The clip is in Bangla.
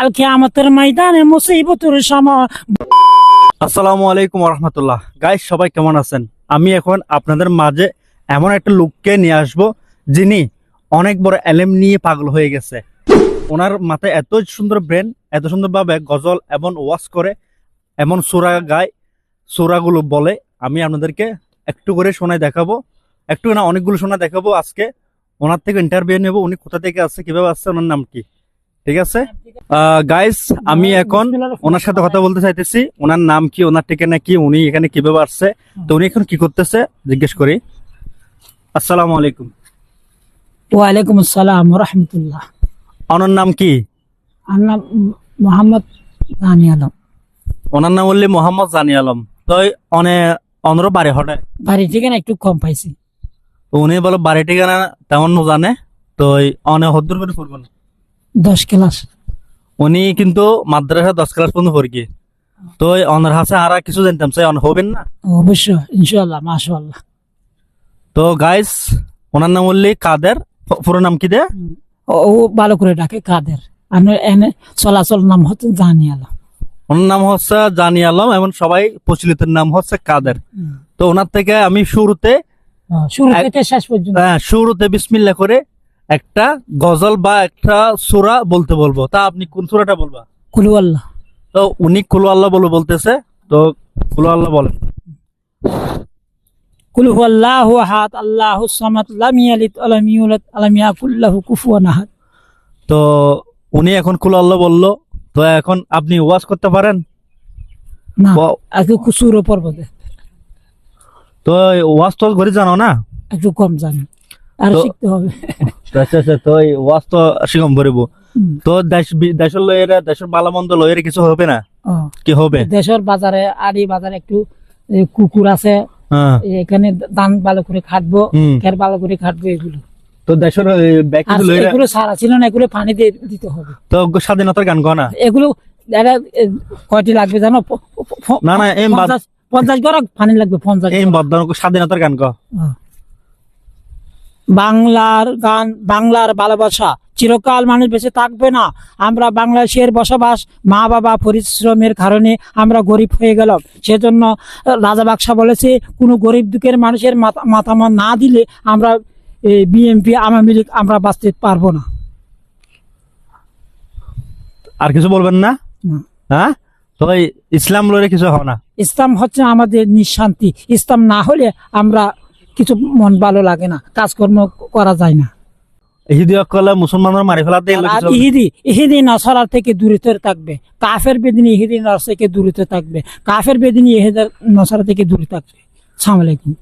কালকে আমাদের ময়দানে মুসিবতের সময়। আসসালামু আলাইকুম রহমতুল্লাহ গাইস সবাই কেমন আছেন? আমি এখন আপনাদের মাঝে এমন একটা লোককে নিয়ে আসব, যিনি অনেক বড় এলেম নিয়ে পাগল হয়ে গেছে। ওনার মাথায় এত সুন্দর ব্রেন, এত সুন্দরভাবে গজল এবং ওয়াশ করে, এমন সুরা গায়, সুরাগুলো বলে, আমি আপনাদেরকে একটু করে শোনায় দেখাবো। একটু না অনেকগুলো শোনা দেখাবো আজকে। ওনার থেকে ইন্টারভিউ নেব, উনি কোথা থেকে আসছে কীভাবে আসছে ওনার নাম কি? ঠিক আছে? গাইস আমি এখন ওনার সাথে কথা বলতে চাইতেছি। ওনার নাম কি ওনার ঠিকানা কি উনি এখানে কীভাবে আসছে? তো উনি এখন কি করতেছে? জিজ্ঞেস করি। আসসালামু আলাইকুম। ওয়ালাইকুম আসসালাম রহমতুল্লাহ। ওনার নাম কি? আমার নাম মোহাম্মদ দানি আলম। ওনার নাম বললি মোহাম্মদ জানি আলম। তো অনে অনর বাড়ি হটে বাড়ি ঠিকানা একটু কম পাইছি। তো উনি বলো বাড়ি ঠিকানা তেমন জানে। তো অনে হদ্দুর করে পড়বেন দশ ক্লাস। উনি কিন্তু মাদ্রাসা দশ ক্লাস পর্যন্ত পড়ি তো অনার হাসে আর কিছু জানতাম সে হবেন না? অবশ্য ইনশাল্লাহ মাশাল্লাহ তো গাইস ওনার নাম বললি কাদের? পুরো নাম কি দে? ও ভালো করে ডাকে কাদের। আমি এনে চলাচল নাম হচ্ছে জানি আলম। ওনার নাম হচ্ছে জানি আলম এবং সবাই প্রচলিত নাম হচ্ছে কাদের। তো ওনার থেকে আমি শুরুতে শুরু থেকে শেষ পর্যন্ত। হ্যাঁ, শুরুতে বিসমিল্লা করে একটা গজল বা একটা সুরা বলতে বলব। তা আপনি কোন সুরাটা বলবা? কুলু আল্লাহ তো উনি কুলু আল্লাহ বলে বলতেছে তো কুলু আল্লাহ বলেন। কুলু আল্লাহু আহাদ আল্লাহু সামাদ লাম ইয়ালিদ ওয়া লাম ইউলাদ ওয়া লাম ইয়াকুল লাহু কুফুয়ান আহাদ। তো উনি এখন কুলু আল্লাহ বলল তো এখন আপনি ওয়াজ করতে পারেন? না আজকে কুসুর তো ওয়াজ তো ঘরে জানো না? একটু কম জানি আর শিখতে হবে। আচ্ছা আচ্ছা তো এই ওয়াজ তো শিখম ভরিব। তো দেশ দেশের লয়ের দেশের বালামন্দ লয়ের কিছু হবে না? কি হবে? দেশের বাজারে আড়ি বাজারে একটু কুকুর আছে এখানে ধান ভালো করে খাটবো খের ভালো করে খাটবো এগুলো তো দেশের এগুলো সারা ছিল না এগুলো পানি দিয়ে দিতে হবে। তো স্বাধীনতার গান গো না? এগুলো কয়টি লাগবে জানো? না, না, পঞ্চাশ পঞ্চাশ পানি লাগবে পঞ্চাশ গড়। স্বাধীনতার গান গো। বাংলার গান বাংলার ভালোবাসা চিরকাল মানুষ বেঁচে থাকবে না। আমরা বাংলাদেশের বসবাস মা বাবা পরিশ্রমের কারণে আমরা গরিব হয়ে গেলাম। সেজন্য রাজা বাক্সা বলেছে কোনো গরিব দুঃখের মানুষের মাথা- মতামত না দিলে আমরা বিএমপি আওয়ামী লীগ আমরা বাঁচতে পারব না। আর কিছু বলবেন না। হ্যাঁ? তো ইসলাম লয়ের কিছু হয় না। ইসলাম হচ্ছে আমাদের নিঃশান্তি। ইসলাম না হলে আমরা কিছু মন ভালো লাগে না কাজকর্ম করা যায় না। ইহিদি অকলে মুসলমানের মারি ফেলা দিয়ে ইহিদি ইহিদি নসরার থেকে দূরিত থাকবে। কাফের বেদিনী ইহিদি নসর থেকে দূরিত থাকবে। কাফের বেদিনী ইহিদি নসরা থেকে দূরে থাকবে। সামলে আলাইকুম।